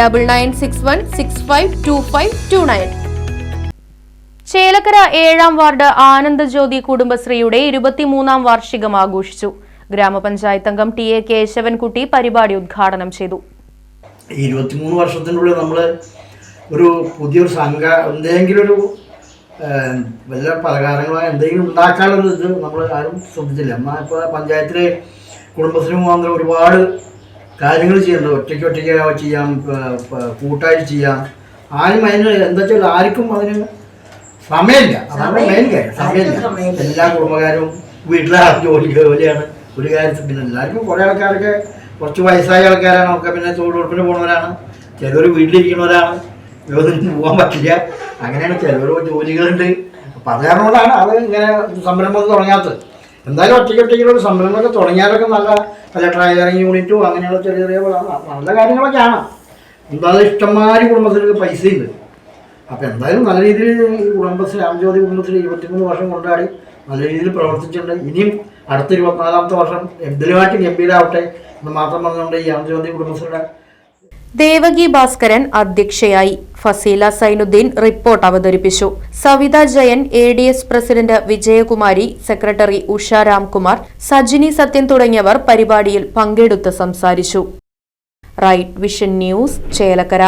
double nine six one six five two five two nine Chelakkara ഏഴാം ward Anandajyothi കുടുംബശ്രീയുടെ ഇരുപത്തിമൂന്നാം വാർഷികം ആഘോഷിച്ചു. ഗ്രാമപഞ്ചായത്ത് അംഗം ടി എ കേശവൻകുട്ടി പരിപാടി ഉദ്ഘാടനം ചെയ്തു. ഇരുപത്തിമൂന്ന് വർഷത്തിനുള്ളിൽ നമ്മൾ ഒരു പുതിയൊരു സംഘ എന്തെങ്കിലും ഒരു വല്ല പലഹാരങ്ങളോ എന്തെങ്കിലും ഉണ്ടാക്കാനുള്ള ഇത് നമ്മൾ ആരും ശ്രദ്ധിച്ചില്ല. എന്നാൽ ഇപ്പോൾ പഞ്ചായത്തിലെ കുടുംബശ്രീ മുഖാന്തരം ഒരുപാട് കാര്യങ്ങൾ ചെയ്യേണ്ടത് ഒറ്റയ്ക്ക് ഒറ്റയ്ക്ക് ചെയ്യാം കൂട്ടായി ചെയ്യാം. ആരും അതിന് എന്താ വെച്ചാൽ ആർക്കും അതിന് സമയമില്ല. അതാണ് മെയിൻ കാര്യം. സമയമില്ല. എല്ലാ കുടുംബക്കാരും വീട്ടിലെ ആ ജോലി ജോലിയാണ്. ഒരു കാര്യത്തിൽ പിന്നെ എല്ലാവർക്കും കുറേ ആൾക്കാരൊക്കെ കുറച്ച് വയസ്സായ ആൾക്കാരാണ്. ഒക്കെ പിന്നെ തൊഴിലുറപ്പിന് പോകുന്നവരാണ് ചിലർ വീട്ടിലിരിക്കുന്നവരാണ്. വിനോദത്തിന് പോകാൻ പറ്റില്ല. അങ്ങനെയാണ് ചിലർ ജോലികളുണ്ട്. അപ്പം അത് കാരണം കൊണ്ടാണ് അത് ഇങ്ങനെ സംരംഭം തുടങ്ങാത്തത്. എന്തായാലും ഒറ്റയ്ക്ക് ഒറ്റയ്ക്ക് ഒരു സംരംഭമൊക്കെ തുടങ്ങിയാലൊക്കെ നല്ല പല ട്രയലറിങ് യൂണിറ്റും അങ്ങനെയുള്ള ചെറിയ ചെറിയ നല്ല കാര്യങ്ങളൊക്കെയാണ് എന്തായാലും ഇഷ്ടംമാതിരി കുടുംബത്തിലൊക്കെ പൈസയുണ്ട് അപ്പോൾ എന്തായാലും നല്ല രീതിയിൽ ഈ കുടുംബശ്രീ രാമജ്യോതി കുടുംബശ്രീ ഇരുപത്തിമൂന്ന് വർഷം കൊണ്ടാടി നല്ല രീതിയിൽ പ്രവർത്തിച്ചിട്ടുണ്ട്. ഇനിയും അടുത്ത ഇരുപത്തിനാലാമത്തെ വർഷം എന്തിലുമായിട്ട് ഗംഭീരാവട്ടെ എന്ന് മാത്രം പറഞ്ഞുകൊണ്ട് ഈ രാമജ്യോതി കുടുംബശ്രീയുടെ ദേവകി ഭാസ്കരൻ അധ്യക്ഷയായി. ഫസീല സൈനുദ്ദീൻ റിപ്പോർട്ട് അവതരിപ്പിച്ചു. Savitha Jayan A D S president Vijayakumari secretary Usha Ramkumar Sajini Sathyan തുടങ്ങിയവർ പരിപാടിയിൽ പങ്കെടുത്ത് സംസാരിച്ചു. Right vision news Chelakkara.